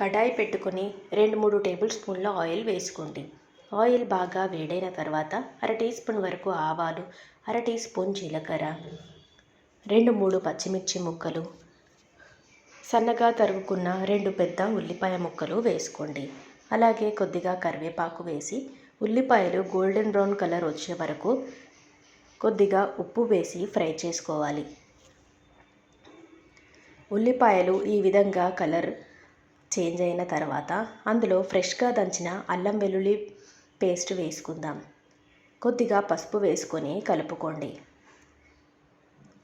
కడాయి పెట్టుకొని రెండు మూడు టేబుల్ స్పూన్ల ఆయిల్ వేసుకోండి. ఆయిల్ బాగా వేడైన తర్వాత అర టీ స్పూన్ వరకు ఆవాలు అర టీ స్పూన్ జీలకర్ర రెండు మూడు పచ్చిమిర్చి ముక్కలు సన్నగా తరుగుకున్న రెండు పెద్ద ఉల్లిపాయ ముక్కలు వేసుకోండి. అలాగే కొద్దిగా కరివేపాకు వేసి ఉల్లిపాయలు గోల్డెన్ బ్రౌన్ కలర్ వచ్చే వరకు కొద్దిగా ఉప్పు వేసి ఫ్రై చేసుకోవాలి. ఉల్లిపాయలు ఈ విధంగా కలర్ చేంజ్ అయిన తర్వాత అందులో ఫ్రెష్గా దంచిన అల్లం వెల్లుల్లి పేస్ట్ వేసుకుందాం. కొద్దిగా పసుపు వేసుకొని కలుపుకోండి.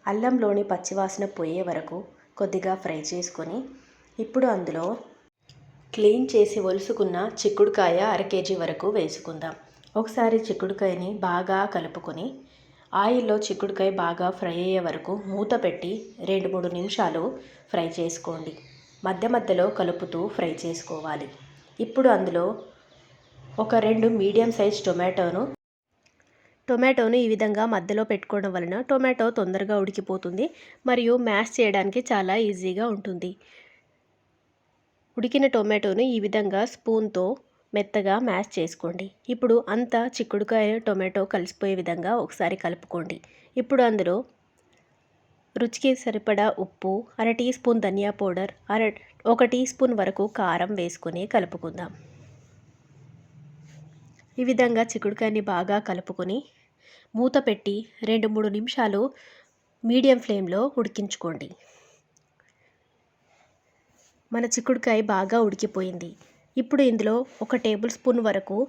అల్లంలోని పచ్చివాసన పోయే వరకు కొద్దిగా ఫ్రై చేసుకొని ఇప్పుడు అందులో క్లీన్ చేసి ఒలుసుకున్న చిక్కుడుకాయ అర కేజీ వరకు వేసుకుందాం. ఒకసారి చిక్కుడుకాయని బాగా కలుపుకొని ఆయిల్లో చిక్కుడుకాయ బాగా ఫ్రై అయ్యే వరకు మూత పెట్టి రెండు మూడు నిమిషాలు ఫ్రై చేసుకోండి. మధ్య మధ్యలో కలుపుతూ ఫ్రై చేసుకోవాలి. ఇప్పుడు అందులో ఒక రెండు మీడియం సైజ్ టొమాటోను టొమాటోను ఈ విధంగా మధ్యలో పెట్టుకోవడం వలన టొమాటో తొందరగా ఉడికిపోతుంది మరియు మ్యాష్ చేయడానికి చాలా ఈజీగా ఉంటుంది. ఉడికిన టొమాటోను ఈ విధంగా స్పూన్తో మెత్తగా మ్యాష్ చేసుకోండి. ఇప్పుడు అంతా చిక్కుడుకాయ టొమాటో కలిసిపోయే విధంగా ఒకసారి కలుపుకోండి. ఇప్పుడు అందులో రుచికి సరిపడా ఉప్పు అర టీ స్పూన్ ధనియా పౌడర్ అర ఒక టీ స్పూన్ వరకు కారం వేసుకుని కలుపుకుందాం. ఈ విధంగా చిక్కుడుకాయని బాగా కలుపుకొని మూత పెట్టి రెండు మూడు నిమిషాలు మీడియం ఫ్లేమ్లో ఉడికించుకోండి. మన చిక్కుడుకాయ బాగా ఉడికిపోయింది. ఇప్పుడు ఇందులో ఒక టేబుల్ స్పూన్ వరకు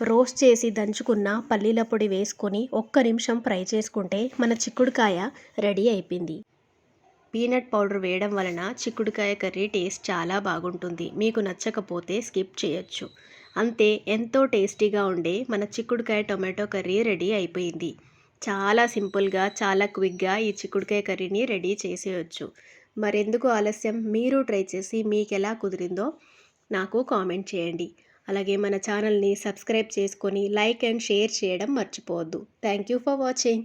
రోస్ట్ చేసి దంచుకున్న పల్లీల పొడి వేసుకొని ఒక్క నిమిషం ఫ్రై చేసుకుంటే మన చిక్కుడుకాయ రెడీ అయిపోయింది. పీనట్ పౌడర్ వేయడం వలన చిక్కుడుకాయ కర్రీ టేస్ట్ చాలా బాగుంటుంది. మీకు నచ్చకపోతే స్కిప్ చేయొచ్చు. అంతే ఎంతో టేస్టీగా ఉండే మన చిక్కుడుకాయ టొమాటో కర్రీ రెడీ అయిపోయింది. చాలా సింపుల్గా చాలా క్విక్గా ఈ చిక్కుడుకాయ కర్రీని రెడీ చేసేయచ్చు. మరెందుకు ఆలస్యం? మీరు ట్రై చేసి మీకు ఎలా కుదిరిందో నాకు కామెంట్ చేయండి. అలాగే మన ఛానల్ని సబ్స్క్రైబ్ చేసుకొని లైక్ అండ్ షేర్ చేయడం మర్చిపోవద్దు. Thank you for watching.